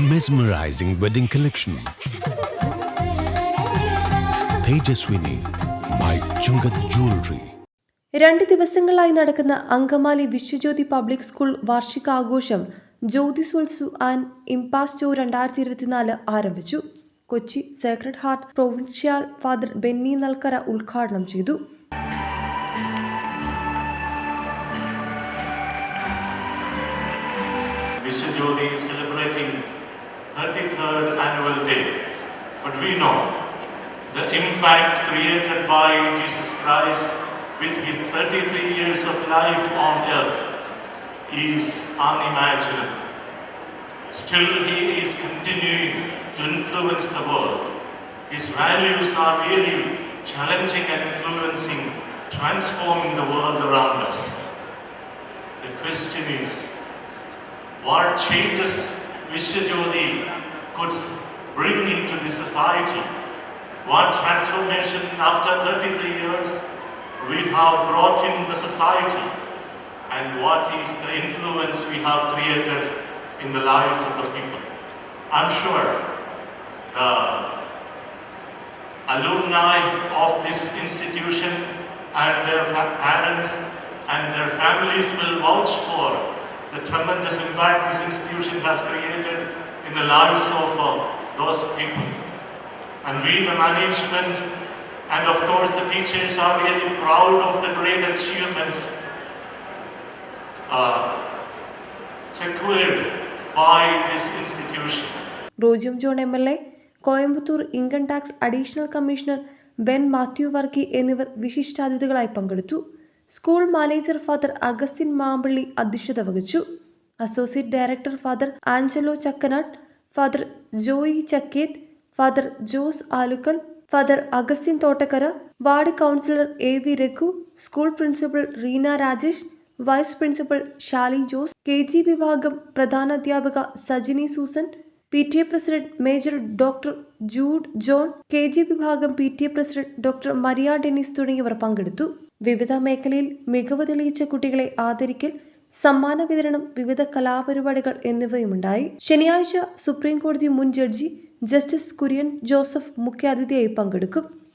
mesmerizing wedding collection. Tejaswini by Chungat Jewelry. രണ്ട് ദിവസങ്ങളായി നടക്കുന്ന അങ്കമാലി വിശ്വജ്യോതി പബ്ലിക് സ്കൂൾ വാർഷികാഘോഷം ജ്യോതിസോത്സു ആൻഡ് ഇംപാസ്റ്റോ രണ്ടായിരത്തി ഇരുപത്തിനാല് ആരംഭിച്ചു Kochi sacred heart provincial father Benny Nalkkara ഉദ്ഘാടനം ചെയ്തു Vishwajyothi celebrating 33rd annual day. But we know the impact created by Jesus Christ with his 33 years of life on earth is unimaginable. Still, he is continuing to influence the world. His values are really challenging and influencing, transforming the world around us. The question is, what changes Vishwajyoti could bring into the society. What transformation after 33 years we have brought in the society and what is the influence we have created in the lives of the people. I'm sure the alumni of this institution and their parents and their families will vouch for the tremendous impact this institution has created in the lives of uh, those people. And we, the management, and of course the teachers, are really proud of the great achievements uh, secured by this institution. Roji M John M L A Coimbatore income tax additional commissioner Ben Mathew Varkey എന്നിവർ വിശിഷ്ടാതിഥികളായി പങ്കെടുത്തു school manager father Augustine Mampally അധ്യക്ഷത വഹിച്ചു associate director father Angelo Chakkanat father Joy Chakketh father Jose Alukkal father Augustine Thottakkara ward councillor A V Raghu school principal Reena Rajesh vice principal Shali Jose K G വിഭാഗം പ്രധാനാധ്യാപിക Sajini Susan P T A president major doctor Jude John K G വിഭാഗം P T A president doctor Maria Dennis തുടങ്ങിയവർ പങ്കെടുത്തു വിവിധ മേഖലയിൽ മികവ് തെളിയിച്ച കുട്ടികളെ ആദരിക്കൽ സമ്മാന വിതരണം വിവിധ കലാപരിപാടികൾ എന്നിവയുമുണ്ടായി. ശനിയാഴ്ച സുപ്രീം കോടതി മുൻ ജഡ്ജി ജസ്റ്റിസ് കുര്യൻ ജോസഫ് മുഖ്യാതിഥിയായി പങ്കെടുക്കും.